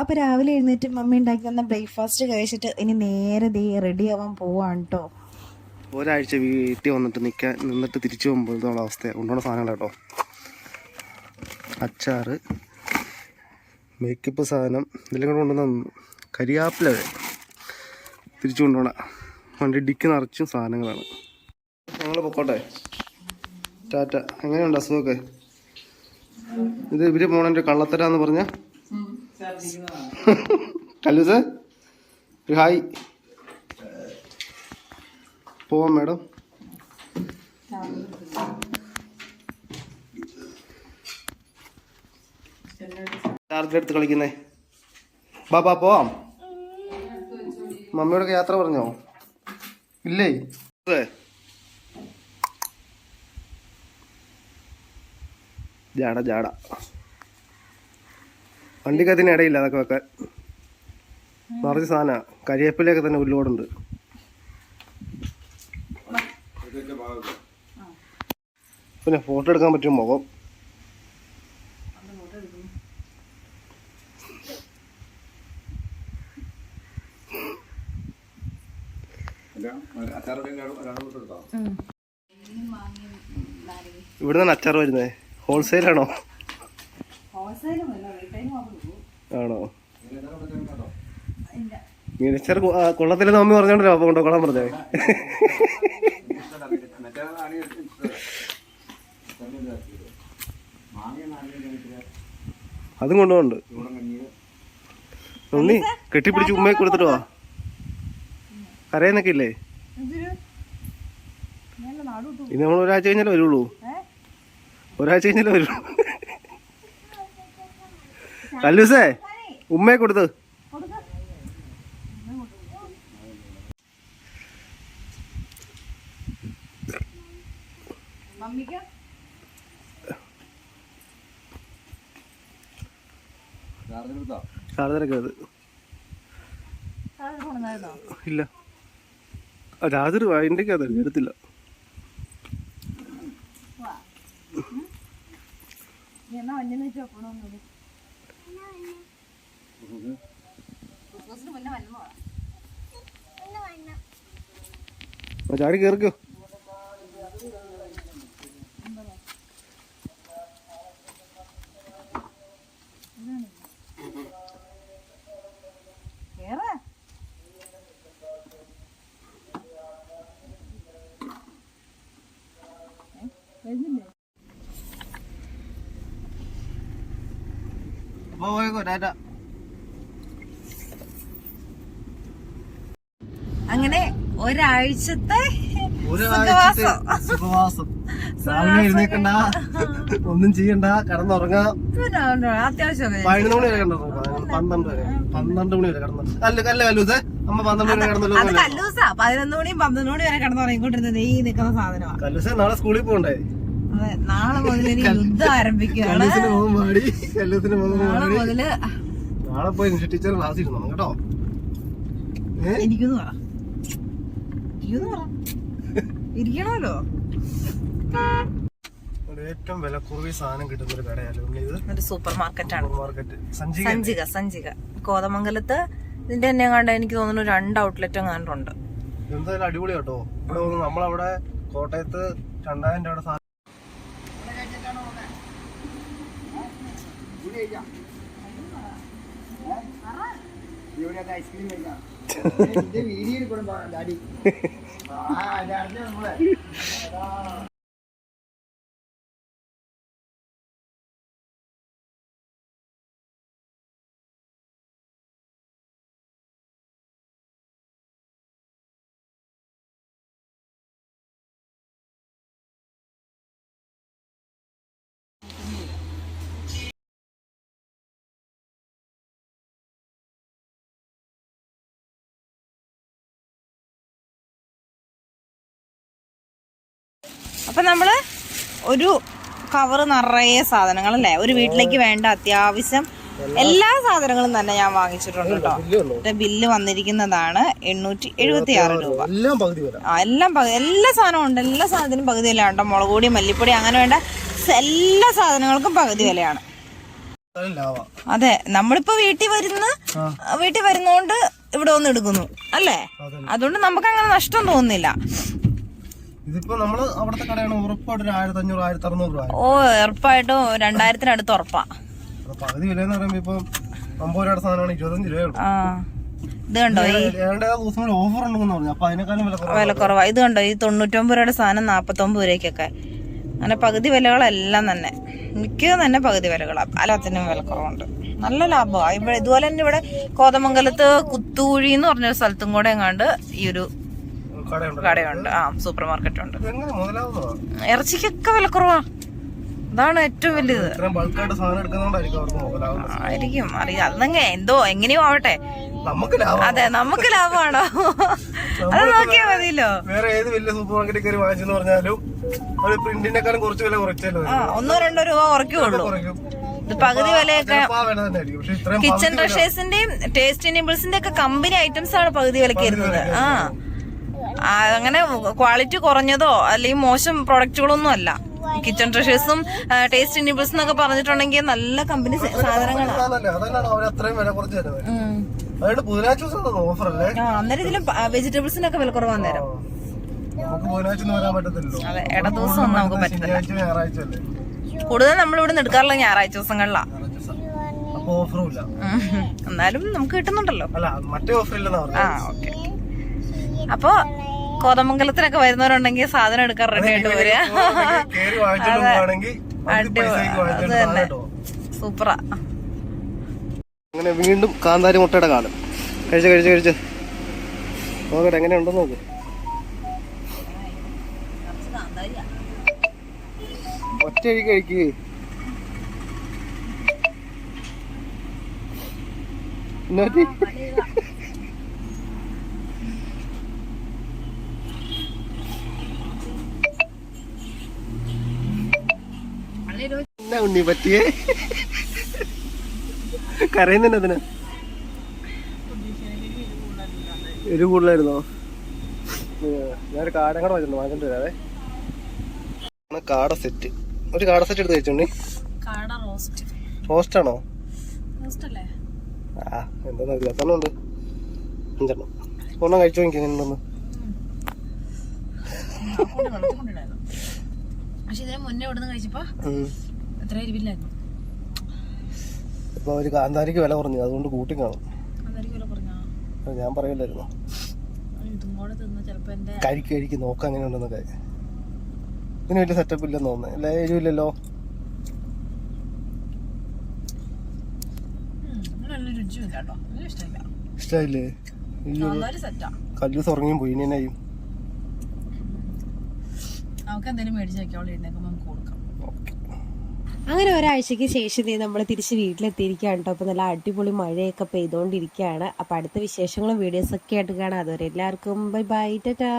അപ്പോൾ രാവിലെ എഴുന്നേറ്റ് മമ്മി ഉണ്ടാക്കി തന്ന ബ്രേക്ക്ഫാസ്റ്റ് കഴിച്ചിട്ട് ഇനി നേരെ ദേ റെഡി ആവാൻ പോവാണ് കേട്ടോ ഒരാഴ്ച വീട്ടിൽ വന്നിട്ട് നിൽക്കാൻ നിന്നിട്ട് തിരിച്ചു പോകുമ്പോഴത്തെ അവസ്ഥ. ഉണ്ടോ സാധനങ്ങൾ കേട്ടോ അച്ചാറ് മേക്കപ്പ് സാധനം ഇതെല്ലാം കൂടെ കൊണ്ടുവന്ന കരിയാപ്പില തിരിച്ചു കൊണ്ടുപോകണം. വണ്ടി ഡിക്ക് നിറച്ചും സാധനങ്ങളാണ്. ഞങ്ങൾ പൊക്കോട്ടെ. ടാറ്റ. എങ്ങനെയുണ്ട് അസുഖമൊക്കെ? ഇത് ഇവർ പോണതിന്റെ കള്ളത്തരാന്ന് പറഞ്ഞ? കല്ലൂസേ ഒരു ഹായ്. പോവാം മാഡം. ചാർജ് എടുത്ത് കളിക്കുന്നേ. ബാബാ പോവാം. മമ്മിയോടൊക്കെ യാത്ര പറഞ്ഞോ? ഇല്ലേ? അതെ. ജാട. ജാട അതിന് ഇടയില്ല അതൊക്കെ വെക്കാൻ. നിറച്ച് സാധന. കരിയേപ്പിലൊക്കെ തന്നെ ഉള്ളോടുണ്ട് പിന്നെ ഫോട്ടോ എടുക്കാൻ പറ്റും മുഖം. ഇവിടെ നിന്ന് അച്ചാർ വരുന്നേ ഹോൾസെയിലാണോ ആണോ മീനച്ചാർ കൊള്ളത്തിൽ മമ്മി പറഞ്ഞോണ്ടല്ലോ അപ്പൊ കൊണ്ടോ കൊള്ളാൻ പറഞ്ഞേ അതും കൊണ്ടുപോണ്ട് ഉണ്ണി കെട്ടിപ്പിടിച്ച് ഉമ്മയെ കൊടുത്തിട്ട് വാ. കരയെന്നൊക്കെ ഇല്ലേ? ഇനി നമ്മൾ ഒരാഴ്ച കഴിഞ്ഞാലേ വരുള്ളൂ? ഒരാഴ്ച കഴിഞ്ഞാലേ വരുള്ളൂ? കല്ലൂസേ ഉമ്മയെ കൊടുത്ത്. മമ്മിക്ക് ചാർജറൊക്കെ അത് ഇല്ല ചാർജർ അത് എടുത്തില്ല എന്നാ വണ്ടി പോയേക്കോ ടാറ്റ അങ്ങനെ ഒരാഴ്ചത്തെ സുഖവാസം. രാവിലെ എഴുന്നേക്കണ്ട. ഒന്നും ചെയ്യണ്ട. കിടന്നുറങ്ങാം. അത്യാവശ്യമൊക്കെ പതിനൊന്ന് മണി വരെ കിടന്നുറങ്ങാം പന്ത്രണ്ട് വരെ. പന്ത്രണ്ട് മണി വരെ കിടന്നു. അല്ല കല്ലൂസേ. അമ്മ പന്ത്രണ്ട് മണി കിടന്നല്ലോ കല്ലൂസാ. പതിനൊന്ന് മണിയും പന്ത്രണ്ട് മണി വരെ കിടന്നുറങ്ങിക്കൊണ്ടിരുന്നത് ഈ നിൽക്കുന്ന സാധനമാണ് കല്ലൂസ നാളെ സ്കൂളിൽ പോകണ്ടേ? നാളെ മുതൽ യുദ്ധം ആരംഭിക്കുകയാണ്. നാളെ മുതൽ നാളെ പോയി ടീച്ചർ ക്ലാസ് ഇരുന്നോ കേട്ടോ. എനിക്കൊന്ന് പറ. എനിക്കൊന്ന് പറ. ഇരിക്കണമല്ലോ. ഏറ്റവും വിലക്കുറവി സാധനം കിട്ടുന്ന ഒരു കടയാലും ഒരു സൂപ്പർ മാർക്കറ്റാണ് മാർക്കറ്റ് സഞ്ചി സഞ്ചിക. സഞ്ചിക കോതമംഗലത്ത് ഇതിന്റെ തന്നെ കണ്ട എനിക്ക് തോന്നുന്നു രണ്ട് ഔട്ട്ലെറ്റ് കണ്ടുണ്ട് എന്തായാലും അടിപൊളി കേട്ടോ ഇവിടെ വന്ന് നമ്മളവിടെ ഡാഡി. രണ്ടായിരം രൂപയുടെ സാധനം അപ്പൊ നമ്മൾ ഒരു കവർ നിറയെ സാധനങ്ങളല്ലേ? ഒരു വീട്ടിലേക്ക് വേണ്ട അത്യാവശ്യം എല്ലാ സാധനങ്ങളും തന്നെ ഞാൻ വാങ്ങിച്ചിട്ടുണ്ട് കേട്ടോ. ബില്ല് വന്നിരിക്കുന്നതാണ് എണ്ണൂറ്റി എഴുപത്തി ആറ് രൂപ. ആ എല്ലാം പകുതി എല്ലാ സാധനവും ഉണ്ട്. എല്ലാ സാധനത്തിനും പകുതി വില ഉണ്ടോ മുളക് പൊടി മല്ലിപ്പൊടി അങ്ങനെ വേണ്ട എല്ലാ സാധനങ്ങൾക്കും പകുതി വിലയാണ്. അതെ നമ്മളിപ്പോ വീട്ടിൽ വരുന്ന വീട്ടിൽ വരുന്നോണ്ട് ഇവിടെ വന്ന് എടുക്കുന്നു. അല്ലേ? അതുകൊണ്ട് നമുക്ക് അങ്ങനെ നഷ്ടം തോന്നുന്നില്ല. ഇതിപ്പോ നമ്മൾ അവിടുത്തെ കടയാണ് ഉറപ്പായിട്ട് ഒരു ആയിരത്തി അഞ്ഞൂറ് ആയിരത്തി അറുന്നൂറ് രൂപ ഓ ഉറപ്പായിട്ടും രണ്ടായിരത്തിനടുത്ത് ഉറപ്പാ. പകുതി വില എന്ന് പറയുമ്പോ ഇപ്പൊ അമ്പത് രൂപയുടെ സാധനമാണ് ഇരുപത്തഞ്ച് രൂപയുള്ളൂ ആ ഇത് കണ്ടോ ഈ ഏതാണ്ട് ആ ദിവസം ഓഫർ ഉണ്ടെന്ന് പറഞ്ഞു. അപ്പൊ അതിനേക്കാളും വില കുറവാ. ഇത് കണ്ടോ ഈ തൊണ്ണൂറ്റൊമ്പത് രൂപയുടെ സാധനം നാപ്പത്തൊമ്പത് രൂപയ്ക്കൊക്കെ. അങ്ങനെ പകുതി വിലകളെല്ലാം തന്നെ. മിക്ക തന്നെ പകുതി വിലകളാ. എല്ലാത്തിനും വില കുറവുണ്ട്. നല്ല ലാഭമാണ് ഇവിടെ ഇതുപോലെ തന്നെ ഇവിടെ കോതമംഗലത്ത് കുത്തൂഴി എന്ന് പറഞ്ഞൊരു സ്ഥലത്തും കൂടെ എങ്ങാണ്ട് ഈ ഒരു കടയുണ്ട്. ആ സൂപ്പർ മാർക്കറ്റ് ഉണ്ട് ഇറച്ചിക്കൊക്കെ വില കുറവാ. അതാണ് ഏറ്റവും വലിയത്. ആയിരിക്കും. അറിയാം. അതെങ്ങ എന്തോ എങ്ങനെയോ ആവട്ടെ. അതെ നമുക്ക് ലാഭമാണോ? അത് നോക്കിയാ മതിയല്ലോ. വേറെ ഏത് വലിയ സൂപ്പർ മാർക്കറ്റിൽ കയറി വാങ്ങിച്ചെന്ന് പറഞ്ഞാലും ഒരു പ്രിന്റിനെക്കാളും കുറച്ച് വില കുറച്ചല്ലോ ഒന്നോ രണ്ടോ രൂപ കുറയ്ക്കുള്ളൂ കുറയ്ക്കും. ഇത് പകുതി വിലയൊക്കെ കിച്ചൺ ട്രഷേഴ്സിന്റെയും ടേസ്റ്റ് ഇനിബിൾസിന്റെ ഒക്കെ കമ്പനി ഐറ്റംസ് ആണ് പകുതി വിലക്ക് ഇരുന്നത് ആ, അങ്ങനെ ക്വാളിറ്റി കുറഞ്ഞതോ അല്ലെങ്കിൽ മോശം പ്രൊഡക്റ്റുകളൊന്നും അല്ല. കിച്ചൺ ട്രഷേഴ്സും ടേസ്റ്റ് ഇനിബിൾസ് എന്നൊക്കെ പറഞ്ഞിട്ടുണ്ടെങ്കിൽ നല്ല കമ്പനി സാധനങ്ങളാണ് അന്നേരം ഇതിലും വെജിറ്റബിൾസിനൊക്കെ വില കുറവാൻ നേരം അതെ ഇട ദിവസം ഒന്നും നമുക്ക് പറ്റില്ല. കൂടുതൽ നമ്മൾ ഇവിടെ എടുക്കാറുള്ള ഞായറാഴ്ച ദിവസങ്ങളിലാ. ഞായറാഴ്ച ഓഫറും ഇല്ല. എന്നാലും നമുക്ക് കിട്ടുന്നുണ്ടല്ലോ. മറ്റേ ഓഫർ ഇല്ലെന്നാ ആ ഓക്കെ. അപ്പൊ കോതമംഗലത്തിനൊക്കെ വരുന്നവരുണ്ടെങ്കിൽ സാധനം എടുക്കാൻ റെഡി ആയിട്ട് വരിക. തന്നെ. സൂപ്പറാ. അങ്ങനെ വീണ്ടും കാന്താരി മുട്ടയുടെ കാലം. കഴിച്ച് കഴിച്ച് കഴിച്ച്. നോക്കട്ടെ എങ്ങനെയുണ്ടോ നോക്ക്. ഒറ്റ കഴി കഴിക്ക് ഉണ്ണി പറ്റിയേ? കരയുന്നുണ്ട് അതിന്. എരിവ് കൂടുതലായിരുന്നോ? ഞാനൊരു കാടം കൂടെ വെച്ചിട്ടുണ്ട് വാങ്ങിട്ട് വരാവേ. കാട സെറ്റ് ഒരു കാട സെറ്റ് എടുത്ത് കഴിച്ചോണ്ടി റോസ്റ്റ് ആണോ? ആ എന്താ തന്നെ ഉണ്ട് അഞ്ചെണ്ണം. ഒന്നും കഴിച്ചു നോക്കി എങ്ങനെയുണ്ടെന്ന്. പക്ഷെ ഇതിന് മുന്നേ ഇവിടുന്ന് കഴിച്ചപ്പോ എത്ര എരിവില്ലായിരുന്നു ഇപ്പോൾ ഒരു കാന്താരിക്ക് വില കുറഞ്ഞു. അതുകൊണ്ട് കൂട്ടി കാണും. അന്നേരം വില പറഞ്ഞാ ഞാൻ പറയില്ലായിരുന്നു ഇതും കൂടെ നോക്കാം ചിലപ്പോ എന്റെ കഴിക്ക് കഴിക്ക് നോക്കാം എങ്ങനെയുണ്ടെന്നൊക്കെ ഇതിന് വലിയ സെറ്റപ്പ് ഇല്ലെന്ന് തോന്നുന്നു. അല്ല? എരിവില്ലല്ലോ ഇഷ്ടമായില്ലേ കല്ലൂസ് ഉറങ്ങിയും പോയി. ഇനി എന്നായും നമുക്ക് എന്തെങ്കിലും മേടിച്ച് വെക്കാൻ എഴുന്നേക്കുമ്പോൾ നമുക്ക് കൊടുക്കാം. അങ്ങനെ ഒരാഴ്ചയ്ക്ക് ശേഷം നമ്മൾ തിരിച്ച് വീട്ടിലെത്തിയിരിക്കുകയാണ് കേട്ടോ അപ്പോൾ നല്ല അടിപൊളി മഴയൊക്കെ പെയ്തുകൊണ്ടിരിക്കുകയാണ് അപ്പോൾ അടുത്ത വിശേഷങ്ങളും വീഡിയോസൊക്കെ ആയിട്ട് കാണാം. അതുവരെ എല്ലാവർക്കും ബൈ ബൈ ടാറ്റാ.